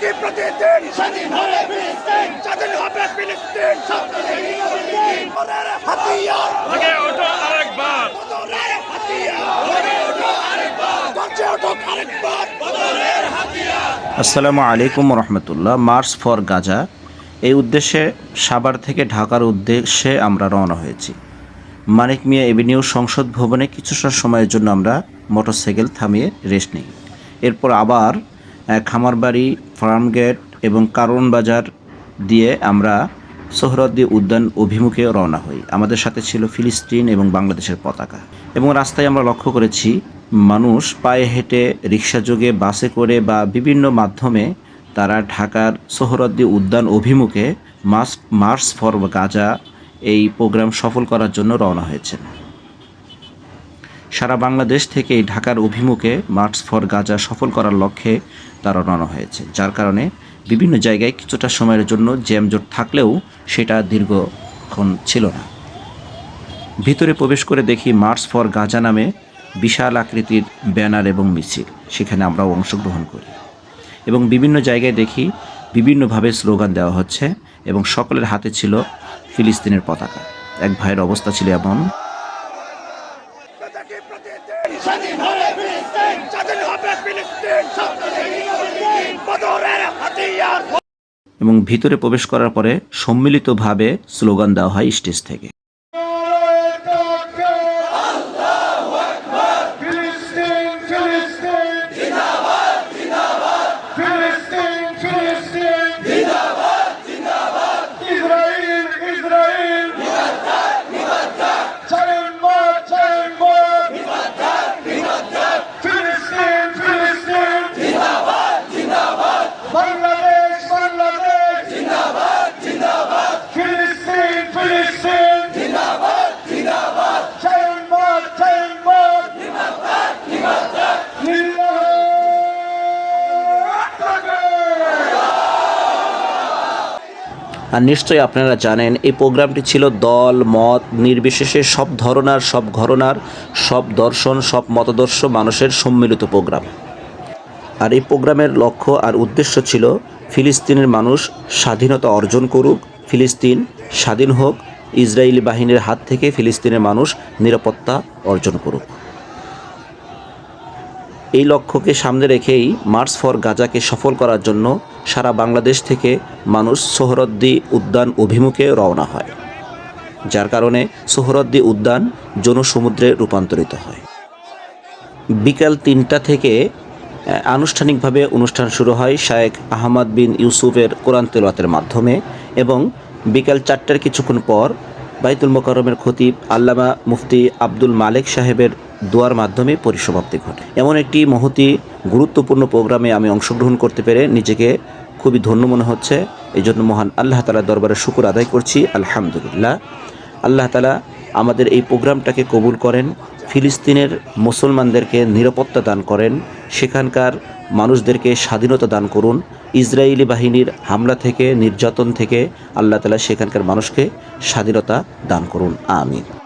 কি প্রতিদিন স্বাধীন হবে ফিলিস্তিন। হাতিয়ার। ওঠো আরেকবার। আসসালামু আলাইকুম রহমতুল্লাহ। March for Gaza. এই উদ্দেশ্যে সাভার থেকে ঢাকার উদ্দেশ্যে আমরা রওনা হয়েছি। মানিক মিয়া এভিনিউ সংসদ ভবনে কিছুটা সময়ের জন্য আমরা মোটরসাইকেল থামিয়ে রেস্ট নিই। এরপর আবার খামারবাড়ি ফার্মগেট এবং কারণ বাজার দিয়ে আমরা সোহরদ্দি উদ্যান অভিমুখে রওনা হই। আমাদের সাথে ছিল ফিলিস্তিন এবং বাংলাদেশের পতাকা। এবং রাস্তায় আমরা লক্ষ্য করেছি মানুষ পায়ে হেঁটে রিক্সা যোগে, বাসে করে বা বিভিন্ন মাধ্যমে তারা ঢাকার সোহরদ্দি উদ্যান অভিমুখে মাস, মার্চ ফর গাজা এই প্রোগ্রাম সফল করার জন্য রওনা হয়েছেন। সারা বাংলাদেশ থেকে এই ঢাকার অভিমুখে মার্চ ফর গাজা সফল করার লক্ষ্যে তারা রওনা হয়েছে, যার কারণে বিভিন্ন জায়গায় কিছুটা সময়ের জন্য জ্যামজট থাকলেও সেটা দীর্ঘক্ষণ ছিল না। ভিতরে প্রবেশ করে দেখি মার্চ ফর গাজা নামে বিশাল আকৃতির ব্যানার এবং মিছিল, সেখানে আমরাও অংশগ্রহণ করি এবং বিভিন্ন জায়গায় দেখি বিভিন্নভাবে স্লোগান দেওয়া হচ্ছে এবং সকলের হাতে ছিল ফিলিস্তিনের পতাকা। এক ভাইয়ের অবস্থা ছিল এমন কি প্রতিদিন স্বাধীন হবে ফিলিস্তিন স্বাধীন হবে ফিলিস্তিন বদরের হাতিয়ার এবং ভিতরে প্রবেশ করার পরে সম্মিলিতভাবে স্লোগান দেওয়া হয় স্টেজ থেকে। আর নিশ্চয়ই আপনারা জানেন, এই প্রোগ্রামটি ছিল দল, মত, নির্বিশেষে সব ধরনার, সব ঘরনার, সব দর্শন, সব মতাদর্শ মানুষের সম্মিলিত প্রোগ্রাম। আর এই প্রোগ্রামের লক্ষ্য আর উদ্দেশ্য ছিল, ফিলিস্তিনের মানুষ স্বাধীনতা অর্জন করুক, ফিলিস্তিন স্বাধীন হোক, ইসরায়েলি বাহিনীর হাত থেকে ফিলিস্তিনের মানুষ নিরাপত্তা অর্জন করুক। এই লক্ষ্যকে সামনে রেখেই মার্চ ফর গাজাকে সফল করার জন্য সারা বাংলাদেশ থেকে মানুষ সোহরদ্দি উদ্যান অভিমুখে রওনা হয়, যার কারণে সোহরদ্দি উদ্যান জনসমুদ্রে রূপান্তরিত হয়। বিকাল তিনটা থেকে আনুষ্ঠানিকভাবে অনুষ্ঠান শুরু হয় শায়েখ আহমদ বিন ইউসুফের কোরআন তেলাতের মাধ্যমে এবং বিকাল চারটার কিছুক্ষণ পর বাইতুল মোকাররমের খতিব আল্লামা মুফতি আব্দুল মালেক সাহেবের দোয়ার মাধ্যমে পরিসমাপ্তি ঘটে। এমন একটি মহতি, গুরুত্বপূর্ণ প্রোগ্রামে আমি অংশগ্রহণ করতে পেরে নিজেকে খুবই ধন্য মনে হচ্ছে। এই জন্য মহান আল্লাহ তালা দরবারে শুকুর আদায় করছি। আলহামদুলিল্লাহ। আল্লাহ তালা আমাদের এই প্রোগ্রামটাকে কবুল করেন, ফিলিস্তিনের মুসলমানদেরকে নিরাপত্তা দান করেন, সেখানকার মানুষদেরকে স্বাধীনতা দান করুন ইসরায়েলি বাহিনীর হামলা থেকে, নির্যাতন থেকে আল্লাহ তালা সেখানকার মানুষকে স্বাধীনতা দান করুন। আমিন।